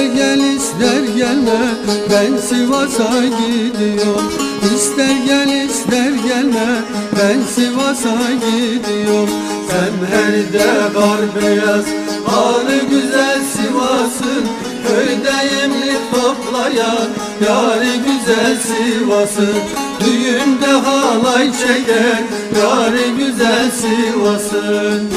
İster gel ister gelme Ben Sivas'a gidiyorum. İster gel ister gelme Ben Sivas'a gidiyorum. Zemherde kar beyaz Ağrı güzel Sivas'ın. Köydeyim toplayan Yari güzel Sivas'ın. Düğünde halay çeker Yari güzel Sivas'ın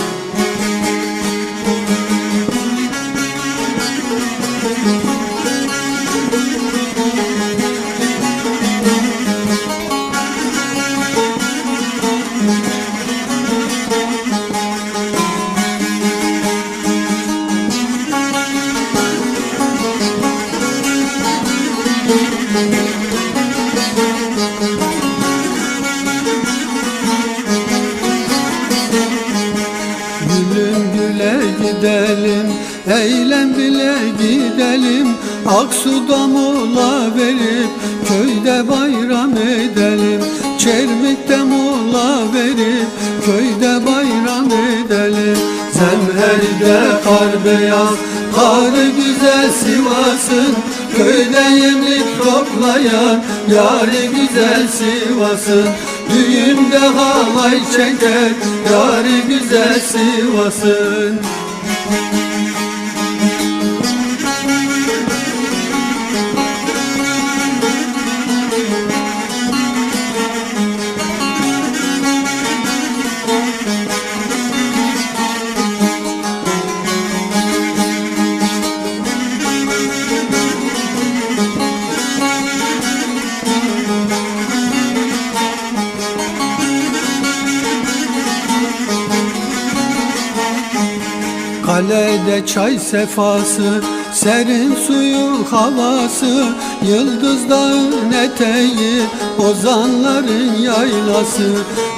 Gülüm güle gidelim, eylem bile gidelim. Aksu'da mola verip köyde bayram edelim. Çermik'te mola verip köyde bayram edelim. Zemherde kar beyaz, karı güzel Sivas'ın Köyde yemlik toplayan yari güzel Sivas'ın Düğünde halay çeker yari güzel Sivas'ın Kalede çay sefası, serin suyu havası Yıldız dağın eteği, ozanların yaylası.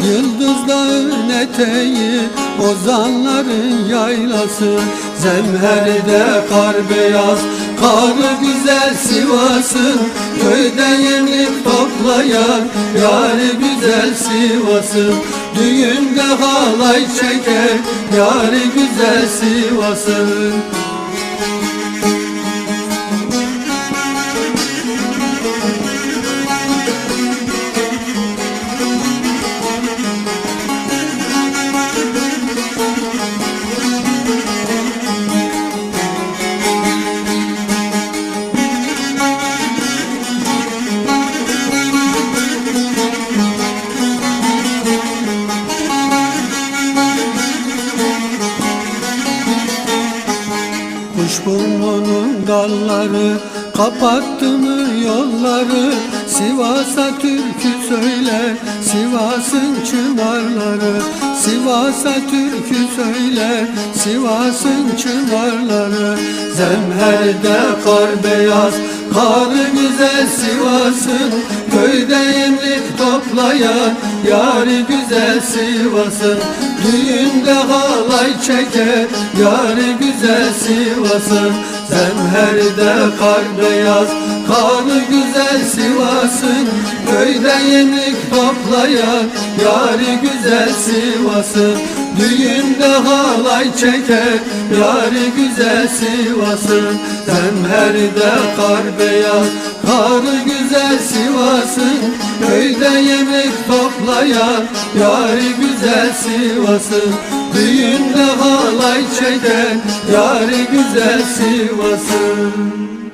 Yıldız dağın eteği, ozanların yaylası. Zemherde kar beyaz, karı güzel Sivas'ın Köyde yemlik toplayan, yari güzel Sivas'ın Düğünde halay çeker, yari güzel Sivas'ın dalları Kapattı mı yolları? Sivas'a türkü söyle Sivas'ın çınarları. Sivas'a türkü söyle Sivas'ın çınarları. Zemherde kar beyaz Karı güzel Sivas'ın. Köyde yemlik toplayan Yari güzel Sivas'ın. Düğünde halay çeker Yari güzel Sivas'ın Zemherde kar beyaz Kanı güzel Sivas'ın. Köyde yemlik toplayan Yari güzel Sivas'ın. Düğünde halay çeker Yari güzel Sivas'ın. Zemherde kar beyaz Karı güzel Sivas'ın Köyde yemek toplayan Yari güzel Sivas'ın Düğünde halay çeken Yari güzel Sivas'ın